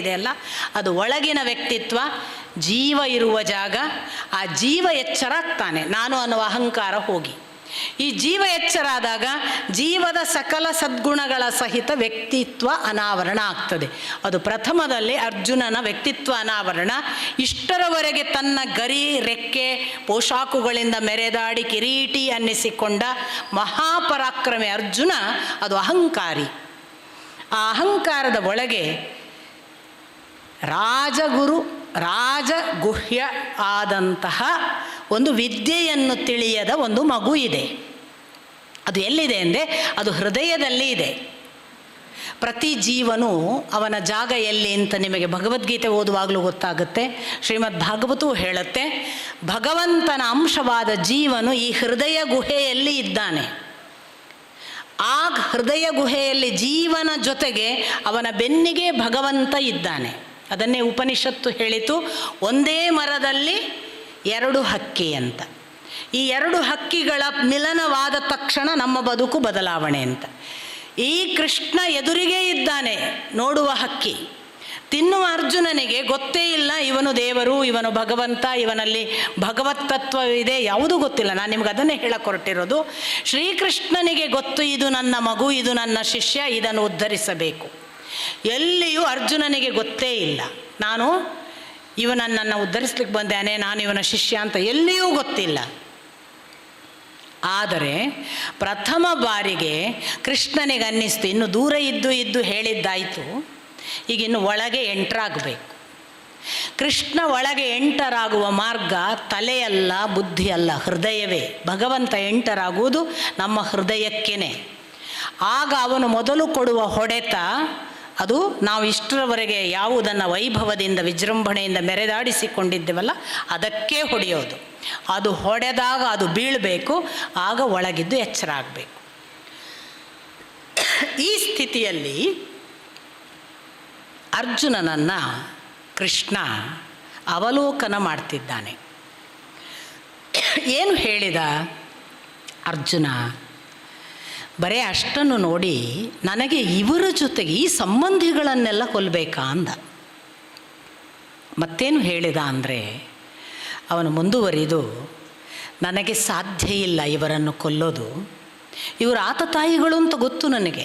ಇದೆ ಅಲ್ಲ? ಅದು ಒಳಗಿನ ವ್ಯಕ್ತಿತ್ವ, ಜೀವ ಇರುವ ಜಾಗ, ಆ ಜೀವ ಎಚ್ಚರಾಗ್ತಾನೆ. ನಾನು ಅನ್ನುವ ಅಹಂಕಾರ ಹೋಗಿ. ಈ ಜೀವ ಎಚ್ಚರಾದಾಗ ಜೀವದ ಸಕಲ ಸದ್ಗುಣಗಳ ಸಹಿತ ವ್ಯಕ್ತಿತ್ವ ಅನಾವರಣ ಆಗ್ತದೆ. ಅದು ಪ್ರಥಮದಲ್ಲಿ ಅರ್ಜುನನ ವ್ಯಕ್ತಿತ್ವ ಅನಾವರಣ. ಇಷ್ಟರವರೆಗೆ ತನ್ನ ಗರಿ, ರೆಕ್ಕೆ, ಪೋಷಾಕುಗಳಿಂದ ಮೆರೆದಾಡಿ ಕಿರೀಟಿ ಅನ್ನಿಸಿಕೊಂಡ ಮಹಾಪರಾಕ್ರಮಿ ಅರ್ಜುನ ಅದು ಅಹಂಕಾರಿ. ಆ ಅಹಂಕಾರದ ಒಳಗೆ ರಾಜಗುರು, ರಾಜಗುಹ್ಯ ಆದಂತಹ ಒಂದು ವಿದ್ಯೆಯನ್ನು ತಿಳಿಯದ ಒಂದು ಮಗು ಇದೆ. ಅದು ಎಲ್ಲಿದೆ ಅಂದರೆ ಅದು ಹೃದಯದಲ್ಲಿ ಇದೆ. ಪ್ರತಿ ಜೀವನು ಅವನ ಜಾಗ ಎಲ್ಲಿ ಅಂತ ನಿಮಗೆ ಭಗವದ್ಗೀತೆ ಓದುವಾಗಲೂ ಗೊತ್ತಾಗುತ್ತೆ. ಶ್ರೀಮದ್ ಭಾಗವತವು ಹೇಳುತ್ತೆ, ಭಗವಂತನ ಅಂಶವಾದ ಜೀವನು ಈ ಹೃದಯ ಗುಹೆಯಲ್ಲಿ ಇದ್ದಾನೆ. ಆ ಹೃದಯ ಗುಹೆಯಲ್ಲಿ ಜೀವನ ಜೊತೆಗೆ ಅವನ ಬೆನ್ನಿಗೆ ಭಗವಂತ ಇದ್ದಾನೆ. ಅದನ್ನೇ ಉಪನಿಷತ್ತು ಹೇಳಿತು, ಒಂದೇ ಮರದಲ್ಲಿ ಎರಡು ಹಕ್ಕಿ ಅಂತ. ಈ ಎರಡು ಹಕ್ಕಿಗಳ ಮಿಲನವಾದ ತಕ್ಷಣ ನಮ್ಮ ಬದುಕು ಬದಲಾವಣೆ ಅಂತ. ಈ ಕೃಷ್ಣ ಎದುರಿಗೆ ಇದ್ದಾನೆ ನೋಡುವ ಹಕ್ಕಿ. ತಿನ್ನುವ ಅರ್ಜುನನಿಗೆ ಗೊತ್ತೇ ಇಲ್ಲ, ಇವನು ದೇವರು, ಇವನು ಭಗವಂತ, ಇವನಲ್ಲಿ ಭಗವತ್ ತತ್ವವಿದೆ, ಯಾವುದೂ ಗೊತ್ತಿಲ್ಲ. ನಾನು ನಿಮ್ಗೆ ಅದನ್ನೇ ಹೇಳಕೊರಟಿರೋದು, ಶ್ರೀಕೃಷ್ಣನಿಗೆ ಗೊತ್ತು, ಇದು ನನ್ನ ಮಗು, ಇದು ನನ್ನ ಶಿಷ್ಯ, ಇದನ್ನು ಉದ್ಧರಿಸಬೇಕು. ಎಲ್ಲಿಯೂ ಅರ್ಜುನನಿಗೆ ಗೊತ್ತೇ ಇಲ್ಲ. ನಾನು ಇವನನ್ನು ಉದ್ಧರಿಸ್ಲಿಕ್ಕೆ ಬಂದೇನೆ ನಾನು ಇವನ ಶಿಷ್ಯ ಅಂತ ಎಲ್ಲಿಯೂ ಗೊತ್ತಿಲ್ಲ. ಆದರೆ ಪ್ರಥಮ ಬಾರಿಗೆ ಕೃಷ್ಣನಿಗೆ ಅನ್ನಿಸ್ತು, ಇನ್ನು ದೂರ ಇದ್ದು ಇದ್ದು ಹೇಳಿದ್ದಾಯಿತು, ಈಗ ಇನ್ನು ಒಳಗೆ ಎಂಟ್ರಾಗಬೇಕು. ಕೃಷ್ಣ ಒಳಗೆ ಎಂಟರಾಗುವ ಮಾರ್ಗ ತಲೆಯಲ್ಲ ಬುದ್ಧಿಯಲ್ಲ, ಹೃದಯವೇ. ಭಗವಂತ ಎಂಟರಾಗುವುದು ನಮ್ಮ ಹೃದಯಕ್ಕೇನೆ. ಆಗ ಅವನು ಮೊದಲು ಕೊಡುವ ಹೊಡೆತ ಅದು ನಾವು ಇಷ್ಟರವರೆಗೆ ಯಾವುದನ್ನು ವೈಭವದಿಂದ, ವಿಜೃಂಭಣೆಯಿಂದ ಮೆರೆದಾಡಿಸಿಕೊಂಡಿದ್ದೇವಲ್ಲ, ಅದಕ್ಕೆ ಹೊಡೆಯೋದು. ಅದು ಹೊಡೆದಾಗ ಅದು ಬೀಳಬೇಕು, ಆಗ ಒಳಗಿದ್ದು ಎಚ್ಚರ ಆಗಬೇಕು. ಈ ಸ್ಥಿತಿಯಲ್ಲಿ ಅರ್ಜುನನನ್ನು ಕೃಷ್ಣ ಅವಲೋಕನ ಮಾಡ್ತಿದ್ದಾನೆ. ಏನು ಹೇಳಿದ ಅರ್ಜುನ? ಬರೇ ಅಷ್ಟನ್ನು ನೋಡಿ ನನಗೆ ಇವರ ಜೊತೆಗೆ ಈ ಸಂಬಂಧಿಗಳನ್ನೆಲ್ಲ ಕೊಲ್ಲಬೇಕಾ ಅಂದ. ಮತ್ತೇನು ಹೇಳಿದ ಅಂದರೆ, ಅವನು ಮುಂದುವರಿದು, ನನಗೆ ಸಾಧ್ಯ ಇಲ್ಲ ಇವರನ್ನು ಕೊಲ್ಲೋದು. ಇವರು ಆತತಾಯಿಗಳು ಅಂತ ಗೊತ್ತು ನನಗೆ,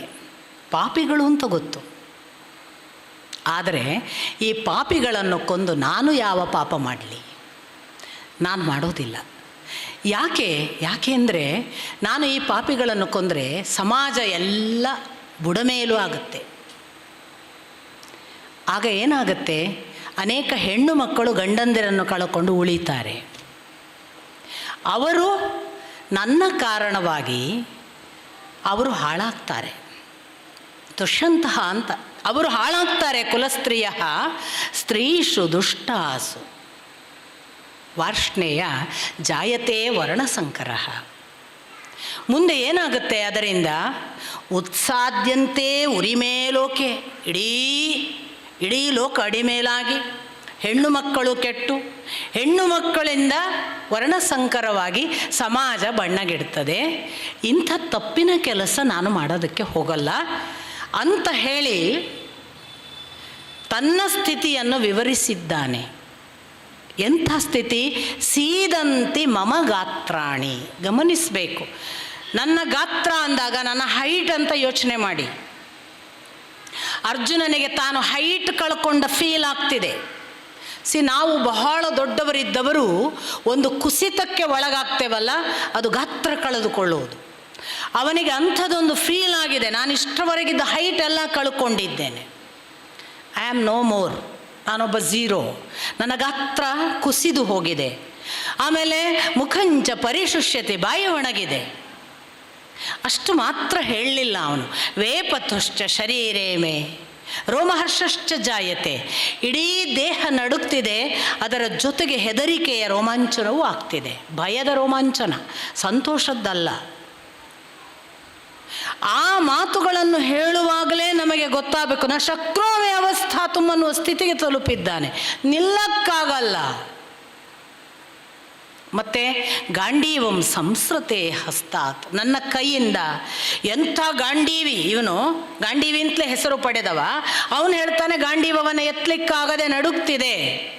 ಪಾಪಿಗಳು ಅಂತ ಗೊತ್ತು. ಆದರೆ ಈ ಪಾಪಿಗಳನ್ನು ಕೊಂದು ನಾನು ಯಾವ ಪಾಪ ಮಾಡಲಿ? ನಾನು ಮಾಡೋದಿಲ್ಲ. ಯಾಕೆ ಯಾಕೆ ಅಂದರೆ ನಾನು ಈ ಪಾಪಿಗಳನ್ನು ಕೊಂದರೆ ಸಮಾಜ ಎಲ್ಲ ಬುಡಮೇಲು ಆಗುತ್ತೆ. ಆಗ ಏನಾಗುತ್ತೆ? ಅನೇಕ ಹೆಣ್ಣು ಮಕ್ಕಳು ಗಂಡಂದಿರನ್ನು ಕಳ್ಕೊಂಡು ಉಳಿತಾರೆ. ಅವರು ನನ್ನ ಕಾರಣವಾಗಿ ಅವರು ಹಾಳಾಗ್ತಾರೆ. ದುಷ್ಯಂತಹ ಅಂತ. ಅವರು ಹಾಳಾಗ್ತಾರೆ ಕುಲಸ್ತ್ರೀಯ, ಸ್ತ್ರೀಷು ದುಷ್ಟಾಸು. ವಾರ್ಷ್ಣೇಯ ಜಾಯತೆ ವರ್ಣಸಂಕರ. ಮುಂದೆ ಏನಾಗುತ್ತೆ ಅದರಿಂದ? ಉತ್ಸಾದ್ಯಂತೆ ಉರಿಮೇಲೋಕೆ ಇಡೀ ಇಡೀ ಲೋಕ ಅಡಿಮೇಲಾಗಿ, ಹೆಣ್ಣು ಮಕ್ಕಳು ಕೆಟ್ಟು, ಹೆಣ್ಣು ಮಕ್ಕಳಿಂದ ವರ್ಣಸಂಕರವಾಗಿ ಸಮಾಜ ಬಣ್ಣಗಿಡ್ತದೆ. ಇಂಥ ತಪ್ಪಿನ ಕೆಲಸ ನಾನು ಮಾಡೋದಕ್ಕೆ ಹೋಗಲ್ಲ. ಅಂತ ಹೇಳಿ ತನ್ನ ಸ್ಥಿತಿಯನ್ನು ವಿವರಿಸಿದ್ದಾನೆ. ಎಂಥ ಸ್ಥಿತಿ? ಸೀದಂತಿ ಮಮ ಗಾತ್ರಾಣಿ. ಗಮನಿಸಬೇಕು. ನನ್ನ ಗಾತ್ರ ಅಂದಾಗ ನನ್ನ ಹೈಟ್ ಅಂತ ಯೋಚನೆ ಮಾಡಿ. ಅರ್ಜುನನಿಗೆ ತಾನು ಹೈಟ್ ಕಳ್ಕೊಂಡ ಫೀಲ್ ಆಗ್ತಿದೆ. ಸಿ, ನಾವು ಬಹಳ ದೊಡ್ಡವರಿದ್ದವರು ಒಂದು ಕುಸಿತಕ್ಕೆ ಒಳಗಾಗ್ತೇವಲ್ಲ, ಅದು ಗಾತ್ರ ಕಳೆದುಕೊಳ್ಳುವುದು. ಅವನಿಗೆ ಅಂಥದ್ದೊಂದು ಫೀಲ್ ಆಗಿದೆ. ನಾನು ಇಷ್ಟರವರೆಗಿದ್ದ ಹೈಟ್ ಎಲ್ಲ ಕಳ್ಕೊಂಡಿದ್ದೇನೆ. I am no more. ನಾನೊಬ್ಬ ಝೀರೋ. ನನ್ನ ಗಾತ್ರ ಕುಸಿದು ಹೋಗಿದೆ. ಆಮೇಲೆ ಮುಖಂಚ ಪರಿಶುಷ್ಯತೆ ಬಾಯಿ ಒಣಗಿದೆ. ಅಷ್ಟು ಮಾತ್ರ ಹೇಳಲಿಲ್ಲ ಅವನು. ವೇಪತುಶ್ಚ ಶರೀರೇ ಮೇ ರೋಮಹರ್ಷಶ್ಚ ಜಾಯತೆ. ಇಡೀ ದೇಹ ನಡುಕ್ತಿದೆ ಅದರ ಜೊತೆಗೆ ಹೆದರಿಕೆಯ ರೋಮಾಂಚನವೂ ಆಗ್ತಿದೆ. ಭಯದ ರೋಮಾಂಚನ. ಸಂತೋಷದ್ದಲ್ಲ. ಆ ಮಾತುಗಳನ್ನು ಹೇಳುವಾಗಲೇ ನಮಗೆ ಗೊತ್ತಾಗಬೇಕು. ನಾ ಶಕ್ರೋಮೆ ವ್ಯವಸ್ಥಾ ತುಂಬನ್ನುವ ಸ್ಥಿತಿಗೆ ತಲುಪಿದ್ದಾನೆ. ನಿಲ್ಲಕ್ಕಾಗಲ್ಲ. ಮತ್ತೆ ಗಾಂಡೀವಂ ಸಂಸ್ಕೃತಿ ಹಸ್ತಾತ್. ನನ್ನ ಕೈಯಿಂದ ಎಂಥ ಗಾಂಡೀವಿ? ಇವನು ಗಾಂಡೀವಿ ಅಂತಲೇ ಹೆಸರು ಪಡೆದವ. ಅವನು ಹೇಳ್ತಾನೆ ಗಾಂಡೀವವನ್ನು ಎತ್ತಲಿಕ್ಕಾಗದೆ ನಡುಕ್ತಿದೆ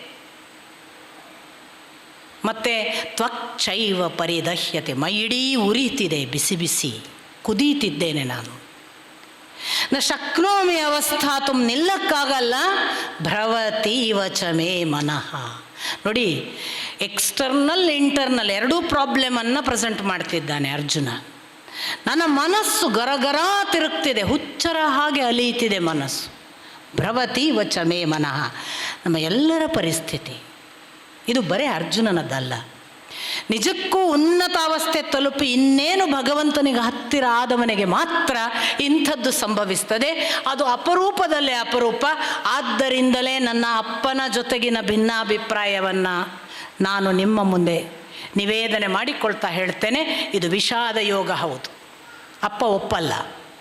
ಮತ್ತೆ ತ್ವಕ್ಷೈವ ಪರಿದಹ್ಯತೆ. ಮೈ ಇಡೀ ಉರಿತಿದೆ ಬಿಸಿ ಬಿಸಿ. ಕುದೀತಿದ್ದೇನೆ ನಾನು. ನ ಶಕ್ನೋಮಿ ಅವಸ್ಥಾ ತುಂಬ ನಿಲ್ಲಕ್ಕಾಗಲ್ಲ, ಭ್ರವತಿ ವಚಮೇ ಮನಃ. ನೋಡಿ ಎಕ್ಸ್ಟರ್ನಲ್ ಇಂಟರ್ನಲ್ ಎರಡೂ ಪ್ರಾಬ್ಲಮನ್ನು ಪ್ರೆಸೆಂಟ್ ಮಾಡ್ತಿದ್ದಾನೆ ಅರ್ಜುನ. ನನ್ನ ಮನಸ್ಸು ಗರಗರ ತಿರುಗ್ತಿದೆ, ಹುಚ್ಚರ ಹಾಗೆ ಅಲಿಯುತ್ತಿದೆ ಮನಸ್ಸು. ಭ್ರವತಿ ವಚ ಮೇ ಮನಃ. ನಮ್ಮ ಎಲ್ಲರ ಪರಿಸ್ಥಿತಿ. ಇದು ಬರೇ ಅರ್ಜುನನದ್ದಲ್ಲ ನಿಜಕ್ಕೂ ಉನ್ನತಾವಸ್ಥೆ ತಲುಪಿ ಇನ್ನೇನು ಭಗವಂತನಿಗೆ ಹತ್ತಿರ ಆದವನಿಗೆ ಮಾತ್ರ ಇಂಥದ್ದು ಸಂಭವಿಸ್ತದೆ. ಅದು ಅಪರೂಪದಲ್ಲೇ ಅಪರೂಪ. ಆದ್ದರಿಂದಲೇ ನನ್ನ ಅಪ್ಪನ ಜೊತೆಗಿನ ಭಿನ್ನಾಭಿಪ್ರಾಯವನ್ನು ನಾನು ನಿಮ್ಮ ಮುಂದೆ ನಿವೇದನೆ ಮಾಡಿಕೊಳ್ತಾ ಹೇಳ್ತೇನೆ. ಇದು ವಿಷಾದ ಯೋಗ ಹೌದು. ಅಪ್ಪ ಒಪ್ಪಲ್ಲ.